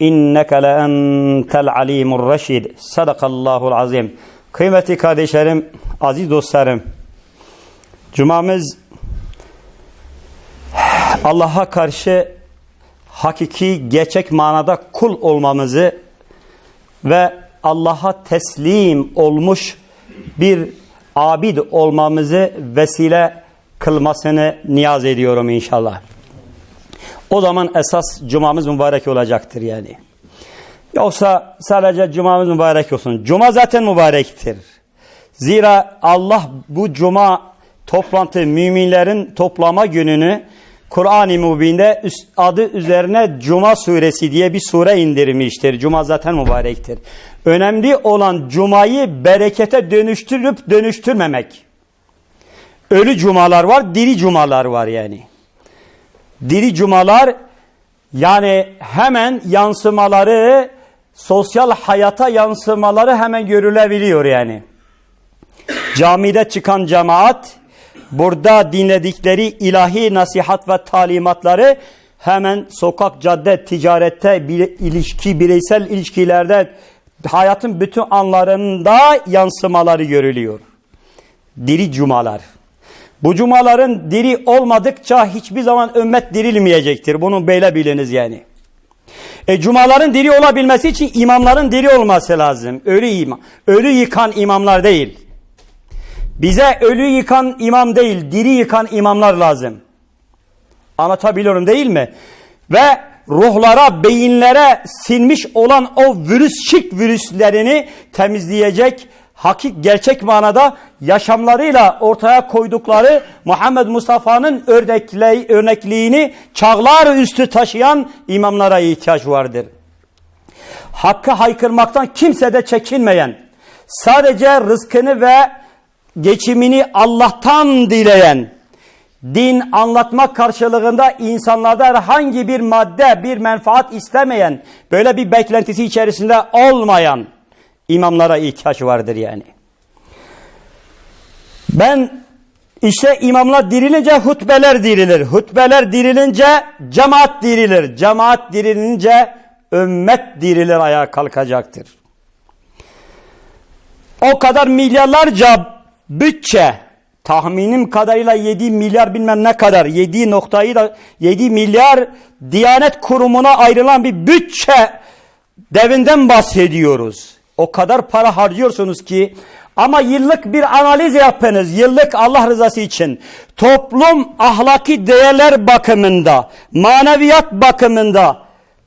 inneke le entel alimur reşid. Sadakallahul azim. Kıymetli kardeşlerim, aziz dostlarım. Cumamız Allah'a karşı hakiki, gerçek manada kul olmamızı ve Allah'a teslim olmuş bir abid olmamızı vesile kılmasını niyaz ediyorum inşallah. O zaman esas cumamız mübarek olacaktır yani. Yoksa sadece cumamız mübarek olsun. Cuma zaten mübarektir. Zira Allah bu cuma toplantı müminlerin toplama gününü Kur'an-ı Mübin'de adı üzerine Cuma suresi diye bir sure indirmiştir. Cuma zaten mübarektir. Önemli olan cumayı berekete dönüştürüp dönüştürmemek. Ölü cumalar var, diri cumalar var yani. Diri cumalar yani hemen yansımaları, sosyal hayata yansımaları hemen görülebiliyor yani. Camide çıkan cemaat, burada dinledikleri ilahi nasihat ve talimatları hemen sokak, cadde, ticarette, ilişki, bireysel ilişkilerde hayatın bütün anlarında yansımaları görülüyor. Diri cumalar. Bu cumaların diri olmadıkça hiçbir zaman ümmet dirilmeyecektir. Bunu böyle biliniz yani. E cumaların diri olabilmesi için imamların diri olması lazım. Ölü imam. Ölü yıkan imamlar değil. Bize ölü yıkan imam değil, diri yıkan imamlar lazım. Anlatabiliyorum değil mi? Ve ruhlara, beyinlere sinmiş olan o virüs, şirk virüslerini temizleyecek, hakik gerçek manada yaşamlarıyla ortaya koydukları Muhammed Mustafa'nın örnekliğini çağlar üstü taşıyan imamlara ihtiyaç vardır. Hakkı haykırmaktan kimse de çekinmeyen, sadece rızkını ve geçimini Allah'tan dileyen, din anlatmak karşılığında insanlarda herhangi bir madde, bir menfaat istemeyen, böyle bir beklentisi içerisinde olmayan imamlara ihtiyaç vardır yani. Ben işte imamlar dirilince hutbeler dirilir. Hutbeler dirilince cemaat dirilir. Cemaat dirilince ümmet dirilir ayağa kalkacaktır. O kadar milyarlarca bütçe tahminim kadarıyla 7 milyar bilmem ne kadar 7 noktayı da 7 milyar Diyanet Kurumu'na ayrılan bir bütçe devinden bahsediyoruz. O kadar para harcıyorsunuz ki ama yıllık bir analiz yapınız. Yıllık Allah rızası için. Toplum ahlaki değerler bakımında, maneviyat bakımında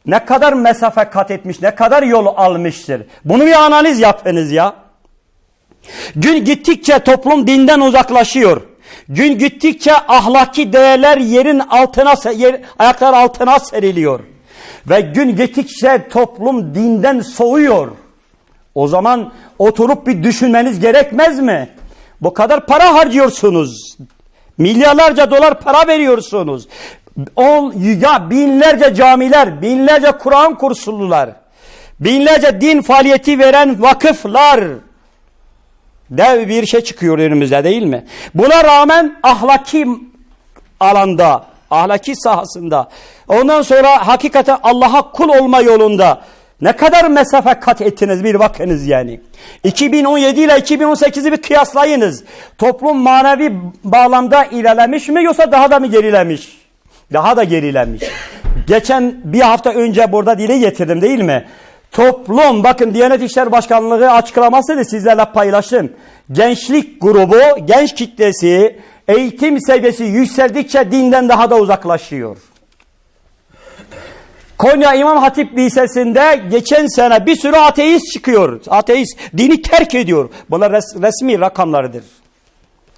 ne kadar mesafe kat etmiş, ne kadar yol almıştır. Bunu bir analiz yapınız ya. Gün gittikçe toplum dinden uzaklaşıyor. Gün gittikçe ahlaki değerler yerin altına, yer, ayaklar altına seriliyor. Ve gün gittikçe toplum dinden soğuyor. O zaman oturup bir düşünmeniz gerekmez mi? Bu kadar para harcıyorsunuz. Milyarlarca dolar para veriyorsunuz. On, ya binlerce camiler, binlerce Kur'an kurslular, binlerce din faaliyeti veren vakıflar, dev bir şey çıkıyor önümüzde değil mi? Buna rağmen ahlaki alanda, ahlaki sahasında, ondan sonra hakikaten Allah'a kul olma yolunda ne kadar mesafe kat ettiniz bir bakınız yani. 2017 ile 2018'i bir kıyaslayınız. Toplum manevi bağlamda ilerlemiş mi yoksa daha da mı gerilemiş? Daha da gerilemiş. Geçen bir hafta önce burada dile getirdim değil mi? Toplum bakın Diyanet İşleri Başkanlığı açıklamasını sizlerle paylaştım. Gençlik grubu, genç kitlesi, eğitim seviyesi yükseldikçe dinden daha da uzaklaşıyor. Konya İmam Hatip Lisesi'nde geçen sene bir sürü ateist çıkıyor. Ateist dini terk ediyor. Bunlar res, resmi rakamlarıdır.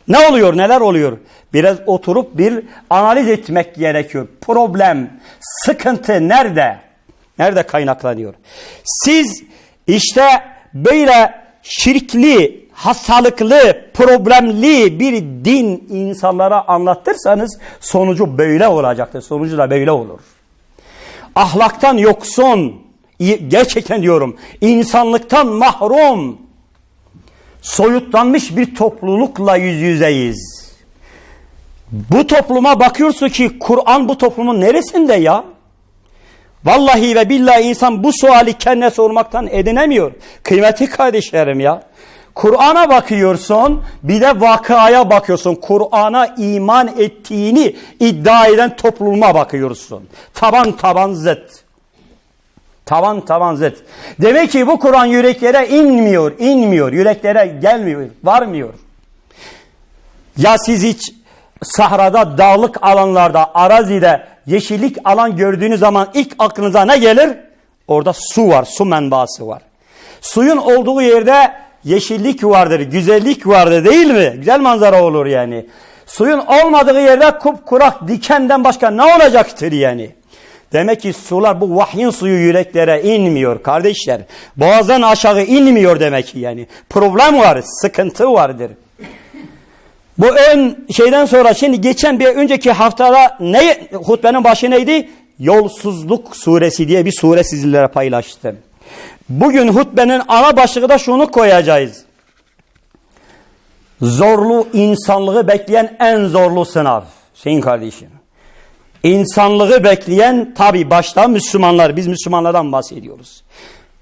Ne oluyor, neler oluyor? Biraz oturup bir analiz etmek gerekiyor. Problem, sıkıntı nerede? Nerede kaynaklanıyor? Siz işte böyle şirkli, hastalıklı, problemli bir din insanlara anlatırsanız sonucu böyle olacaktır. Sonucu da böyle olur. Ahlaktan yoksun, gerçekten diyorum, insanlıktan mahrum, soyutlanmış bir toplulukla yüz yüzeyiz. Bu topluma bakıyorsun ki Kur'an bu toplumun neresinde ya? Vallahi ve billahi insan bu suali kendine sormaktan edinemiyor. Kıymetli kardeşlerim ya. Kur'an'a bakıyorsun, bir de vakaya bakıyorsun. Kur'an'a iman ettiğini iddia eden topluma bakıyorsun. Taban taban zıt. Tavan tavan zıt. Demek ki bu Kur'an yüreklere inmiyor, inmiyor. Yüreklere gelmiyor, varmıyor. Ya siz hiç sahrada, dağlık alanlarda, arazide yeşillik alan gördüğünüz zaman ilk aklınıza ne gelir? Orada su var, su menbaası var. Suyun olduğu yerde yeşillik vardır, güzellik vardır değil mi? Güzel manzara olur yani. Suyun olmadığı yerde kupkurak dikenden başka ne olacaktır yani? Demek ki sular bu vahyin suyu yüreklere inmiyor kardeşler. Boğazdan aşağı inmiyor demek ki yani. Problem var, sıkıntı vardır. Bu ön şeyden sonra şimdi geçen bir önceki haftada ne hutbenin başı neydi? Yolsuzluk suresi diye bir sure sizinlere paylaştım. Bugün hutbenin ana başlığı da şunu koyacağız. Zorlu insanlığı bekleyen en zorlu sınav. Şeyin kardeşim. İnsanlığı bekleyen tabi başta Müslümanlar. Biz Müslümanlardan bahsediyoruz.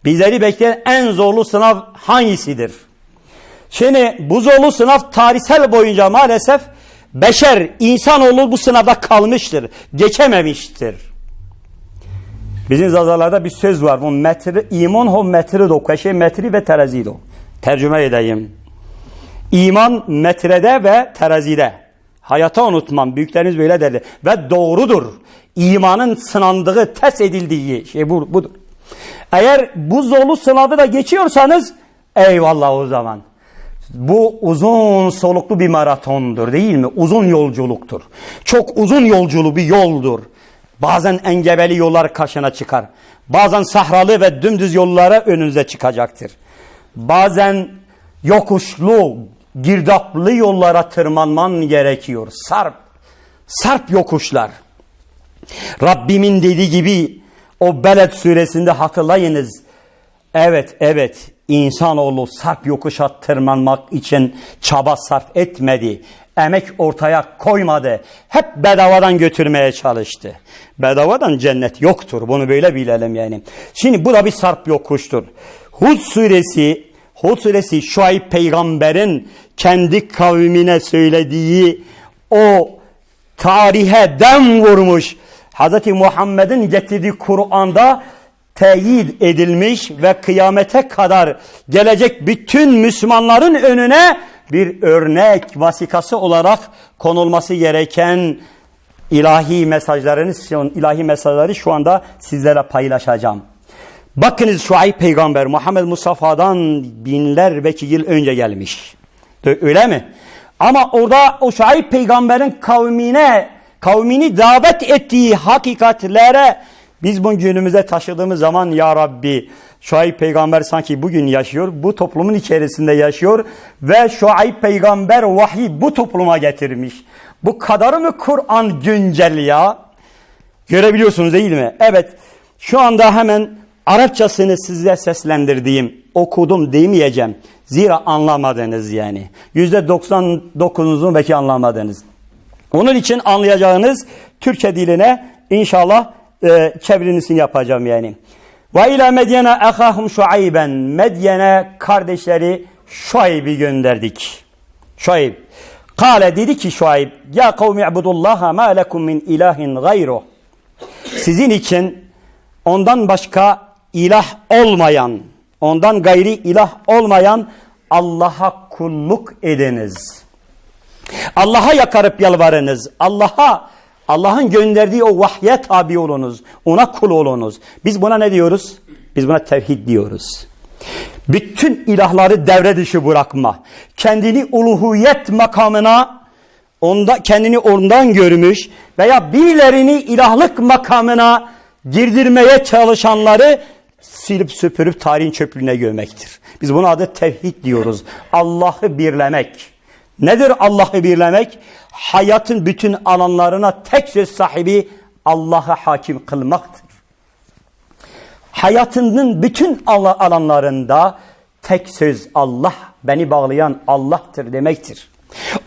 Bizleri bekleyen en zorlu sınav hangisidir? Şimdi bu zorlu sınav tarihsel boyunca maalesef beşer, insanoğlu bu sınavda kalmıştır. Geçememiştir. Bizim zazalarda bir söz var. Bu metri, iman ho metri do. Keşe metri ve terazi do. Tercüme edeyim. İman metrede ve terazide. Hayata unutmam. Büyükleriniz böyle derler. Ve doğrudur. İmanın sınandığı, test edildiği şey bu, budur. Eğer bu zorlu sınavı da geçiyorsanız eyvallah o zaman. Bu uzun soluklu bir maratondur değil mi? Uzun yolculuktur. Çok uzun yolculu bir yoldur. Bazen engebeli yollar karşına çıkar. Bazen sahralı ve dümdüz yollara önünüze çıkacaktır. Bazen yokuşlu, girdaplı yollara tırmanman gerekiyor. Sarp, sarp yokuşlar. Rabbimin dediği gibi o Beled suresinde hatırlayınız. Evet, evet insanoğlu sarp yokuşa tırmanmak için çaba sarf etmedi. Emek ortaya koymadı. Hep bedavadan götürmeye çalıştı. Bedavadan cennet yoktur. Bunu böyle bilelim yani. Şimdi bu da bir sarp yokuştur. Hud suresi Hud suresi Şuayb peygamberin kendi kavmine söylediği o tarihe dem vurmuş. Hz. Muhammed'in getirdiği Kur'an'da teyit edilmiş ve kıyamete kadar gelecek bütün Müslümanların önüne bir örnek vasikası olarak konulması gereken ilahi mesajlarını, ilahi mesajları şu anda sizlere paylaşacağım. Bakınız Şuayb peygamber Muhammed Mustafa'dan binler belki yıl önce gelmiş. Öyle mi? Ama orada o Şuayb peygamberin kavmine, kavmini davet ettiği hakikatlere biz bunu günümüze taşıdığımız zaman ya Rabbi Şuayb peygamber sanki bugün yaşıyor. Bu toplumun içerisinde yaşıyor. Ve Şuayb peygamber vahiy bu topluma getirmiş. Bu kadar mı Kur'an güncel ya? Görebiliyorsunuz değil mi? Evet. Şu anda hemen Arapçasını size seslendirdiğim, okudum demeyeceğim. Zira anlamadınız yani. Yüzde 99'unu belki anlamadınız. Onun için anlayacağınız Türkçe diline inşallah e, yapacağım yani. Ve ila Medyene ehahum şuayben. Medyene kardeşleri Şuayb'i gönderdik. Şuayb. Kale dedi ki Şuayb. Ya kavmi ibudullaha ma lekum min ilahin gayru. Sizin için ondan başka ilah olmayan, ondan gayri ilah olmayan Allah'a kulluk ediniz. Allah'a yakarıp yalvarınız. Allah'a Allah'ın gönderdiği o vahye tabi olunuz. Ona kul olunuz. Biz buna ne diyoruz? Biz buna tevhid diyoruz. Bütün ilahları devre dışı bırakma. Kendini uluhiyet makamına onda kendini ondan görmüş veya birilerini ilahlık makamına girdirmeye çalışanları silip süpürüp tarihin çöplüğüne gömmektir. Biz buna adı tevhid diyoruz. Allah'ı birlemek. Nedir Allah'ı birlemek? Hayatın bütün alanlarına tek söz sahibi Allah'a hakim kılmaktır. Hayatının bütün alanlarında tek söz Allah, beni bağlayan Allah'tır demektir.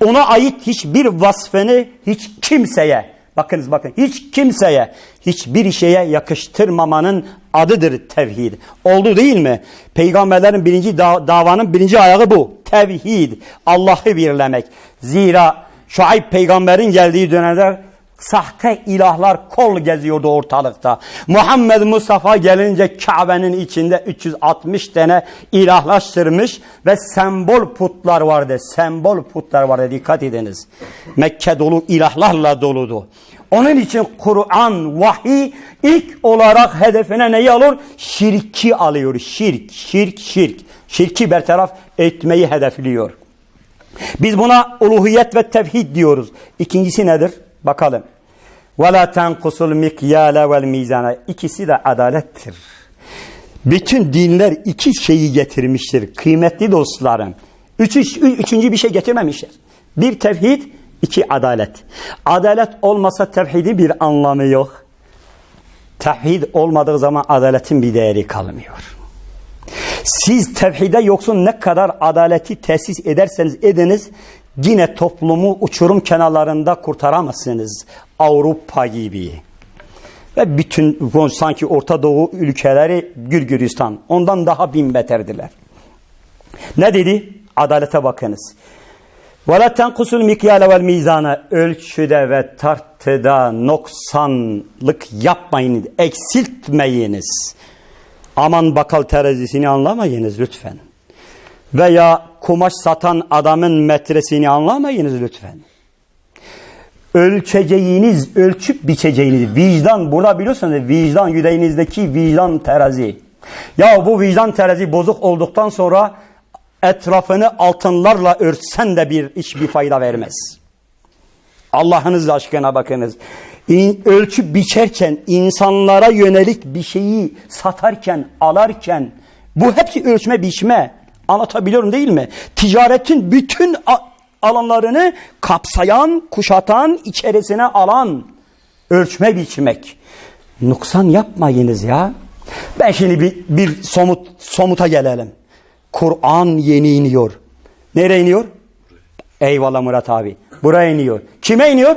Ona ait hiçbir vasfını hiç kimseye Bakınız bakın hiç kimseye hiçbir şeye yakıştırmamanın adıdır tevhid. Oldu değil mi? Peygamberlerin birinci da davanın birinci ayağı bu. Tevhid. Allah'ı birlemek. Zira Şuayb peygamberin geldiği dönemde sahte ilahlar kol geziyordu ortalıkta. Muhammed Mustafa gelince Kabe'nin içinde 360 tane ilahlaştırmış ve sembol putlar vardı. Sembol putlar vardı dikkat ediniz. Mekke dolu ilahlarla doludu. Onun için Kur'an, vahiy ilk olarak hedefine neyi alıyor? Şirki alıyor. Şirk, şirk, şirk. Şirki bertaraf etmeyi hedefliyor. Biz buna uluhiyet ve tevhid diyoruz. İkincisi nedir? Bakalım. وَلَا تَنْقُسُ الْمِكْيَالَ وَالْمِيزَانَ İkisi de adalettir. Bütün dinler iki şeyi getirmiştir. Kıymetli dostlarım. Üç, üç, üçüncü bir şey getirmemişler. Bir tevhid, iki adalet. Adalet olmasa tevhidin bir anlamı yok. Tevhid olmadığı zaman adaletin bir değeri kalmıyor. Siz tevhide yoksun ne kadar adaleti tesis ederseniz ediniz yine toplumu uçurum kenarlarında kurtaramazsınız. Avrupa gibi. Ve bütün sanki Orta Doğu ülkeleri Gürgüristan ondan daha bin beterdiler. Ne dedi? Adalete bakınız. وَلَا تَنْقُسُ الْمِكْيَالَ وَالْمِيزَانَ Ölçüde ve tartıda noksanlık yapmayın, eksiltmeyiniz. Aman bakal terazisini anlamayınız lütfen. Veya kumaş satan adamın metresini anlamayınız lütfen. Ölçeceğiniz, ölçüp biçeceğiniz vicdan, burada biliyorsunuz vicdan yüreğinizdeki vicdan terazi. Ya bu vicdan terazi bozuk olduktan sonra etrafını altınlarla örtsen de bir hiçbir fayda vermez. Allah'ınız aşkına bakınız. Ölçüp biçerken, insanlara yönelik bir şeyi satarken, alarken bu hepsi ölçme biçme. Anlatabiliyorum değil mi? Ticaretin bütün alanlarını kapsayan, kuşatan, içerisine alan ölçme biçmek. Nuksan yapmayınız ya. Ben şimdi bir, bir somut somuta gelelim. Kur'an yeni iniyor. Nereye iniyor? Eyvallah Murat abi. Buraya iniyor. Kime iniyor?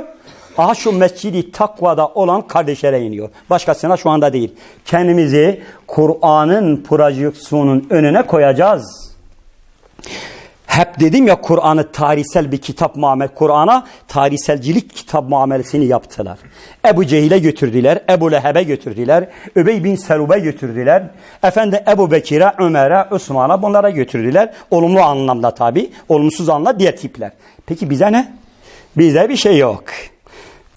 Aha şu mescidi takvada olan kardeşlere iniyor. Başkasına şu anda değil. Kendimizi Kur'an'ın projeksiyonun önüne koyacağız. Hep dedim ya Kur'an'ı tarihsel bir kitap muamele, Kur'an'a tarihselcilik kitap muamelesini yaptılar. Ebu Cehil'e götürdüler, Ebu Leheb'e götürdüler, Übey bin Selub'e götürdüler. Efendi Ebu Bekir'e, Ömer'e, Osman'a bunlara götürdüler. Olumlu anlamda tabi, olumsuz anlamda diğer tipler. Peki bize ne? Bizde bir şey yok.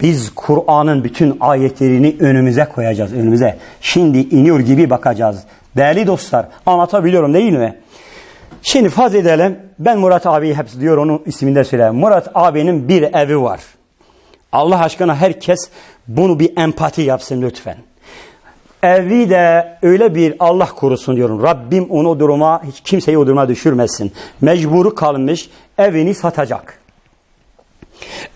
Biz Kur'an'ın bütün ayetlerini önümüze koyacağız, önümüze. Şimdi iniyor gibi bakacağız. Değerli dostlar, anlatabiliyorum değil mi? Şimdi farz edelim, ben Murat abi hep diyor onun isminde söyleyeyim. Murat abinin bir evi var. Allah aşkına herkes bunu bir empati yapsın lütfen. Evi de öyle bir Allah korusun diyorum. Rabbim onu duruma, hiç kimseyi o duruma düşürmesin. Mecburu kalmış, evini satacak.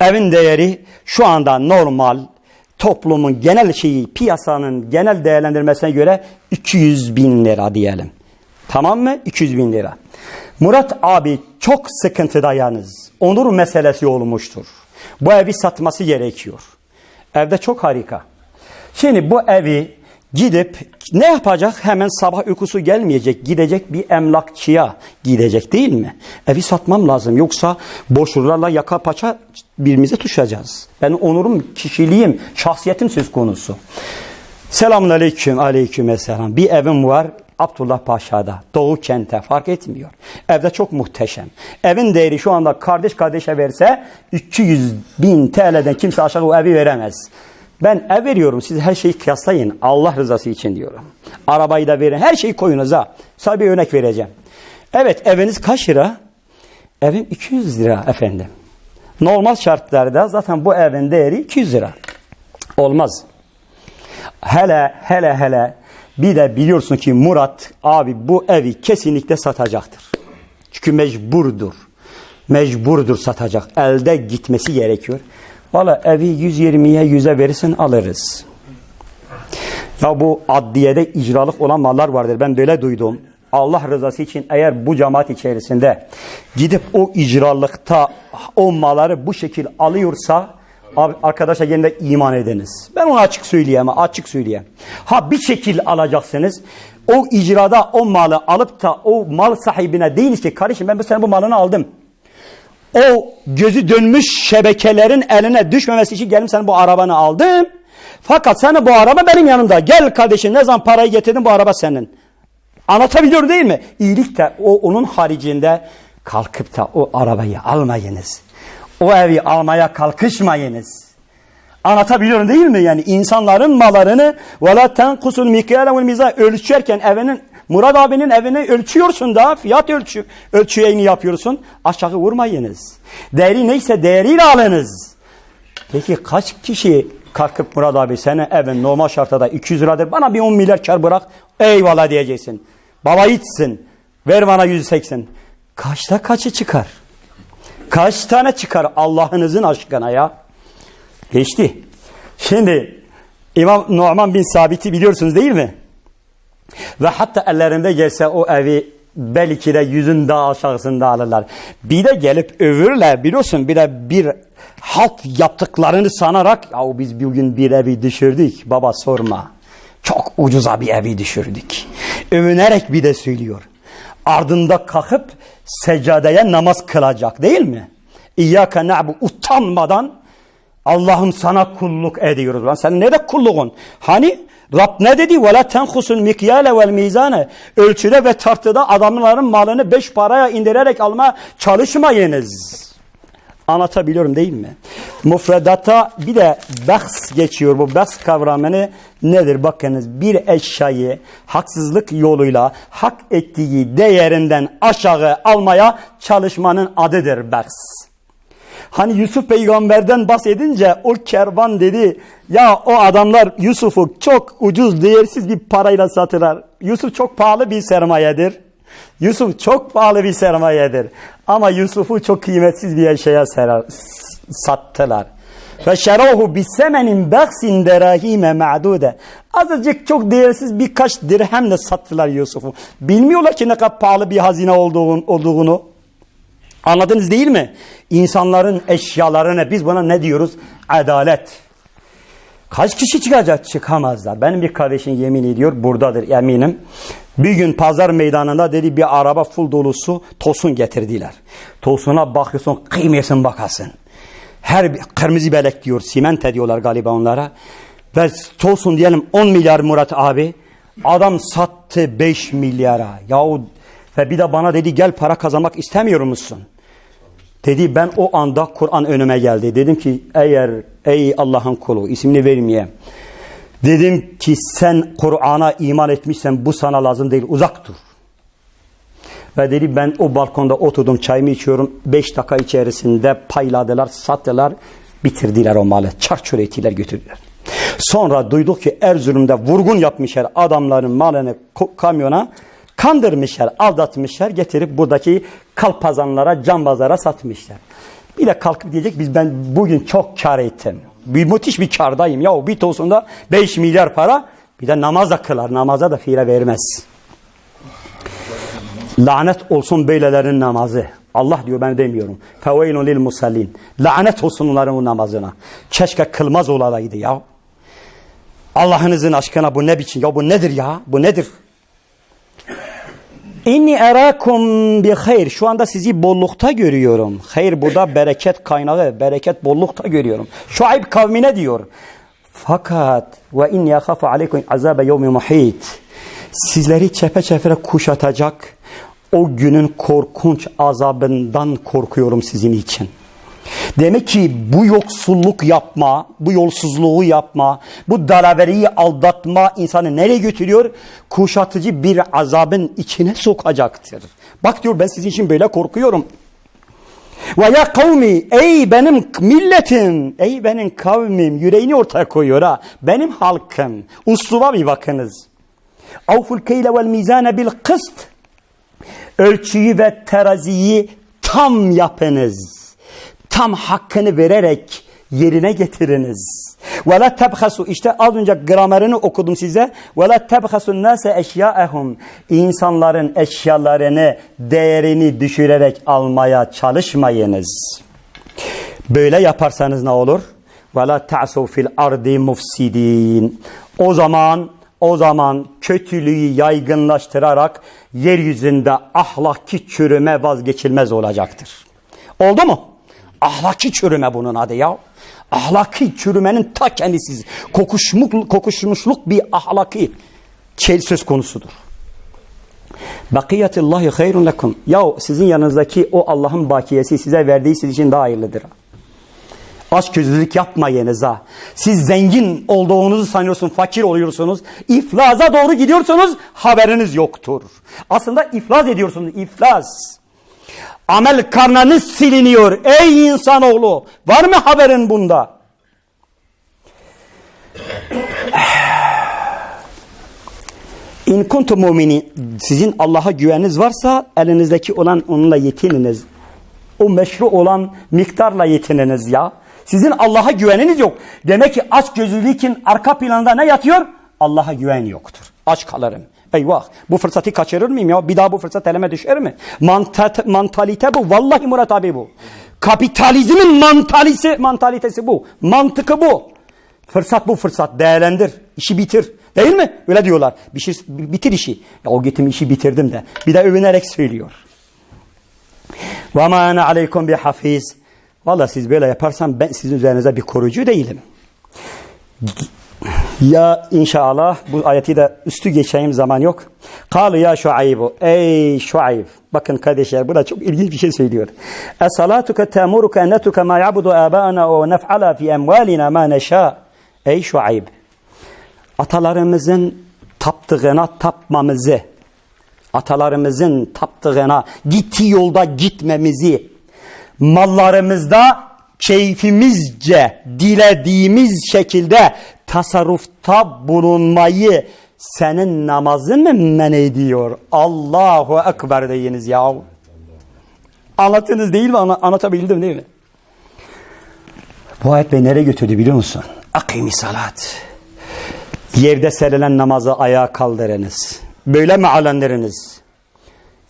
Evin değeri şu anda normal toplumun genel şeyi, piyasanın genel değerlendirmesine göre 200 bin lira diyelim. Tamam mı? 200 bin lira. Murat abi çok sıkıntıda yalnız. Onur meselesi olmuştur. Bu evi satması gerekiyor. Evde çok harika. Şimdi bu evi gidip ne yapacak? Hemen sabah uykusu gelmeyecek. Gidecek bir emlakçıya gidecek değil mi? Evi satmam lazım. Yoksa boşurlarla yaka paça birbirimize düşeceğiz. Ben onurum, kişiliğim, şahsiyetim söz konusu. Selamun aleyküm, aleyküm selam. Bir evim var. Abdullah Paşa'da, Doğu kente fark etmiyor. Evde çok muhteşem. Evin değeri şu anda kardeş kardeşe verse 200 bin TL'den kimse aşağı o evi veremez. Ben ev veriyorum siz her şeyi kıyaslayın Allah rızası için diyorum. Arabayı da verin her şeyi koyunuza. Sadece bir örnek vereceğim. Evet eviniz kaç lira? Evim 200 lira efendim. Normal şartlarda zaten bu evin değeri 200 lira. Olmaz. Hele hele hele bir de biliyorsun ki Murat abi bu evi kesinlikle satacaktır. Çünkü mecburdur. Mecburdur satacak. Elde gitmesi gerekiyor. Valla evi 120'ye 100'e verirsin alırız. Ya bu adliyede icralık olan mallar vardır. Ben böyle duydum. Allah rızası için eğer bu cemaat içerisinde gidip o icralıkta o malları bu şekil alıyorsa Abi, arkadaşa yerine iman ediniz. Ben onu açık söyleyeyim, açık söyleyeyim. Ha bir şekil alacaksınız. O icrada o malı alıp da o mal sahibine değil ki kardeşim ben bu senin bu malını aldım. O gözü dönmüş şebekelerin eline düşmemesi için geldim senin bu arabanı aldım. Fakat senin bu araba benim yanımda. Gel kardeşim ne zaman parayı getirdin bu araba senin. Anlatabiliyor değil mi? İyilik de o onun haricinde kalkıp da o arabayı almayınız. O evi almaya kalkışmayınız. Anlatabiliyorum değil mi? Yani insanların mallarını وَلَا تَنْقُسُ الْمِكْيَالَ وَالْمِزَى Ölçerken evinin Murat abinin evini ölçüyorsun da fiyat ölçü, ölçüyeni yapıyorsun. Aşağı vurmayınız. Değeri neyse değeriyle alınız. Peki kaç kişi kalkıp Murat abi senin evin normal şartta 200 liradır bana bir 10 milyar kar bırak eyvallah diyeceksin. Baba içsin ver bana 180. Kaçta kaçı çıkar? Kaç tane çıkar Allah'ınızın aşkına ya? Geçti. Şimdi İmam Numan bin Sabit'i biliyorsunuz değil mi? Ve hatta ellerinde gelse o evi belki de yüzün daha aşağısında alırlar. Bir de gelip övürler biliyorsun bir de bir halk yaptıklarını sanarak ya biz bugün bir evi düşürdük baba sorma. Çok ucuza bir evi düşürdük. Övünerek bir de söylüyor Ardında kalkıp secadeye namaz kılacak değil mi? İyyâke na'bu utanmadan Allah'ım sana kulluk ediyoruz. Lan senin ne de kulluğun? Hani Rab ne dedi? وَلَا تَنْخُسُ الْمِكْيَالَ وَالْمِيزَانَ Ölçüde ve tartıda adamların malını beş paraya indirerek alma çalışmayınız. Anlatabiliyorum değil mi? Mufredata bir de bahs geçiyor. Bu bahs kavramını nedir? Bakınız bir eşyayı haksızlık yoluyla hak ettiği değerinden aşağı almaya çalışmanın adıdır bahs. Hani Yusuf peygamberden bahsedince o kervan dedi ya o adamlar Yusuf'u çok ucuz değersiz bir parayla satırlar. Yusuf çok pahalı bir sermayedir. Yusuf çok pahalı bir sermayedir. Ama Yusuf'u çok kıymetsiz bir serar, sattılar. Ve şerahu bisemenin beksin derahime ma'dude. Azıcık çok değersiz birkaç dirhemle sattılar Yusuf'u. Bilmiyorlar ki ne kadar pahalı bir hazine olduğunu. Anladınız değil mi? İnsanların eşyalarına biz buna ne diyoruz? Adalet. Kaç kişi çıkacak? Çıkamazlar. Benim bir kardeşim yemin ediyor buradadır eminim. Bir gün pazar meydanında dedi bir araba full dolusu tosun getirdiler. Tosuna bakıyorsun kıymesin bakasın. Her kırmızı belek diyor simente diyorlar galiba onlara. Ve tosun diyelim 10 milyar Murat abi. Adam sattı 5 milyara. Yahu ve bir de bana dedi gel para kazanmak istemiyor musun? Dedi ben o anda Kur'an önüme geldi. Dedim ki eğer ey Allah'ın kulu ismini vermeyeyim. Dedim ki sen Kur'an'a iman etmişsen bu sana lazım değil uzak dur. Ve dedi ben o balkonda oturdum çayımı içiyorum. Beş dakika içerisinde payladılar, sattılar, bitirdiler o malı. Çarçur ettiler götürdüler. Sonra duyduk ki Erzurum'da vurgun yapmışlar adamların malını kamyona kandırmışlar, aldatmışlar, getirip buradaki kalpazanlara, cambazlara satmışlar. Bir de kalkıp diyecek biz ben bugün çok kar ettim. Bir müthiş bir kardayım. Ya bir tosunda 5 milyar para bir de namaz da kılar. Namaza da fiile vermez. Lanet olsun böylelerin namazı. Allah diyor ben demiyorum. Feveylun lil musallin. Lanet olsun onların o namazına. Keşke kılmaz olaydı ya. Allah'ınızın aşkına bu ne biçim? Ya bu nedir ya? Bu nedir? İnni erakum bi hayr. Şu anda sizi bollukta görüyorum. Hayır burada bereket kaynağı, bereket bollukta görüyorum. Şuayb kavmine diyor. Fakat ve inni yakhafu aleykum azabe yevmi muhit. Sizleri çepeçevre kuşatacak o günün korkunç azabından korkuyorum sizin için. Demek ki bu yoksulluk yapma, bu yolsuzluğu yapma, bu dalaveriyi aldatma insanı nereye götürüyor? Kuşatıcı bir azabın içine sokacaktır. Bak diyor ben sizin için böyle korkuyorum. Ve ya kavmi ey benim milletim, ey benim kavmim yüreğini ortaya koyuyor ha. Benim halkım. Usluba bir bakınız. Avful keyle vel mizane bil kıst. Ölçüyü ve teraziyi tam yapınız tam hakkını vererek yerine getiriniz. Ve la tebhasu işte az önce gramerini okudum size. Ve la tebhasu nase eşyaehum. İnsanların eşyalarını, değerini düşürerek almaya çalışmayınız. Böyle yaparsanız ne olur? ve la ta'su fil ardi mufsidin. O zaman o zaman kötülüğü yaygınlaştırarak yeryüzünde ahlaki çürüme vazgeçilmez olacaktır. Oldu mu? Ahlaki çürüme bunun adı ya. Ahlaki çürümenin ta kendisi. Kokuşmuk, kokuşmuşluk bir ahlaki şey söz konusudur. Bakiyatullahi hayrun lekum. Ya sizin yanınızdaki o Allah'ın bakiyesi size verdiği sizin için daha hayırlıdır. Açgözlülük yapmayınız ha. Siz zengin olduğunuzu sanıyorsunuz, fakir oluyorsunuz. İflaza doğru gidiyorsunuz, haberiniz yoktur. Aslında iflas ediyorsunuz, iflas. Amel karnınız siliniyor. Ey insanoğlu, var mı haberin bunda? İn kuntum muminin sizin Allah'a güveniniz varsa elinizdeki olan onunla yetininiz. O meşru olan miktarla yetininiz ya. Sizin Allah'a güveniniz yok. Demek ki aç gözlülüğün arka planında ne yatıyor? Allah'a güven yoktur. Aç kalırım. Eyvah bu fırsatı kaçırır mıyım ya? Bir daha bu fırsat elime düşer mi? Mantat, mantalite bu. Vallahi Murat abi bu. Kapitalizmin mantalisi, mantalitesi bu. Mantıkı bu. Fırsat bu fırsat. Değerlendir. İşi bitir. Değil mi? Öyle diyorlar. Bir şey, bitir işi. Ya o gittim işi bitirdim de. Bir de övünerek söylüyor. وَمَا أَنَا عَلَيْكُمْ بِحَفِيظ Valla siz böyle yaparsan ben sizin üzerinize bir koruyucu değilim. Ya inşallah bu ayeti de üstü geçeyim zaman yok. Kalı ya Şuaybu. Ey Şuayb. Bakın kardeşler burada çok ilginç bir şey söylüyor. Esalatuke temuruke en netuke ma yabudu abana o nef'ala fi emvalina ma neşâ. Ey Şuayb. Atalarımızın taptığına tapmamızı, atalarımızın taptığına gittiği yolda gitmemizi, mallarımızda keyfimizce dilediğimiz şekilde tasarrufta bulunmayı senin namazın mı men ediyor? Allahu Ekber deyiniz ya. Anlatınız değil mi? Anlatabildim değil mi? Bu ayet beni nereye götürdü biliyor musun? Akimi salat. Yerde serilen namazı ayağa kaldırınız. Böyle mi alenleriniz?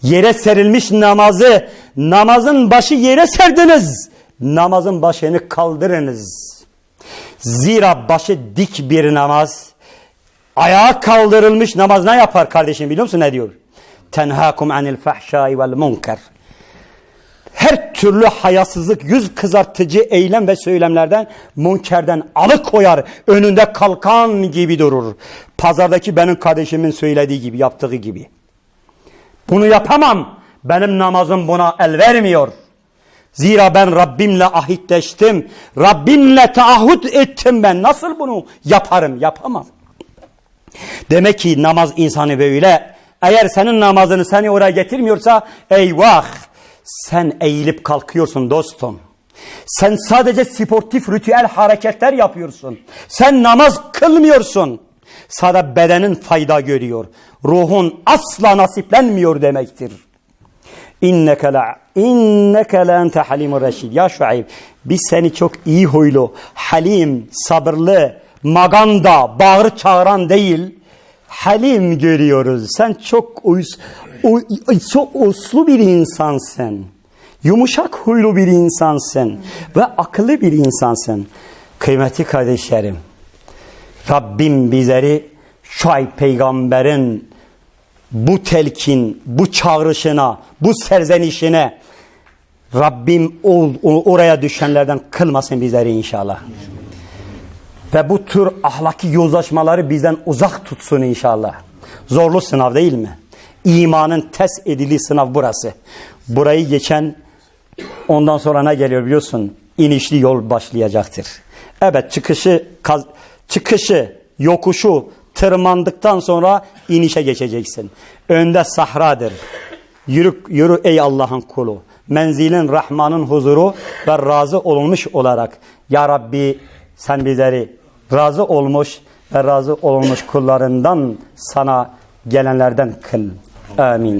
Yere serilmiş namazı, namazın başı yere serdiniz. Namazın başını kaldırınız. Zira başı dik bir namaz, ayağa kaldırılmış namaz ne yapar kardeşim biliyor musun ne diyor? Tenhakum anil fahşai vel munker. Her türlü hayasızlık, yüz kızartıcı eylem ve söylemlerden, munkerden alıkoyar. Önünde kalkan gibi durur. Pazardaki benim kardeşimin söylediği gibi, yaptığı gibi. Bunu yapamam. Benim namazım buna el vermiyor. Zira ben Rabbimle ahitleştim. Rabbimle taahhüt ettim ben. Nasıl bunu yaparım? Yapamam. Demek ki namaz insanı böyle. Eğer senin namazını seni oraya getirmiyorsa eyvah. Sen eğilip kalkıyorsun dostum. Sen sadece sportif ritüel hareketler yapıyorsun. Sen namaz kılmıyorsun. Sadece bedenin fayda görüyor. Ruhun asla nasiplenmiyor demektir. İnneke la inneke la ente halimur reşid. Ya Şuayb biz seni çok iyi huylu, halim, sabırlı, maganda, bağır çağıran değil, halim görüyoruz. Sen çok uys, uy, çok uslu bir insansın. Yumuşak huylu bir insansın ve akıllı bir insansın. Kıymetli kardeşlerim, Rabbim bizleri Şuayb peygamberin bu telkin, bu çağrışına, bu serzenişine Rabbim o, o- oraya düşenlerden kılmasın bizleri inşallah. Ve bu tür ahlaki yozlaşmaları bizden uzak tutsun inşallah. Zorlu sınav değil mi? İmanın test edildiği sınav burası. Burayı geçen ondan sonra ne geliyor biliyorsun? İnişli yol başlayacaktır. Evet çıkışı çıkışı yokuşu tırmandıktan sonra inişe geçeceksin. Önde sahradır. Yürü, yürü ey Allah'ın kulu. Menzilin Rahman'ın huzuru ve razı olunmuş olarak Ya Rabbi sen bizleri razı olmuş ve razı olmuş kullarından sana gelenlerden kıl. Amin.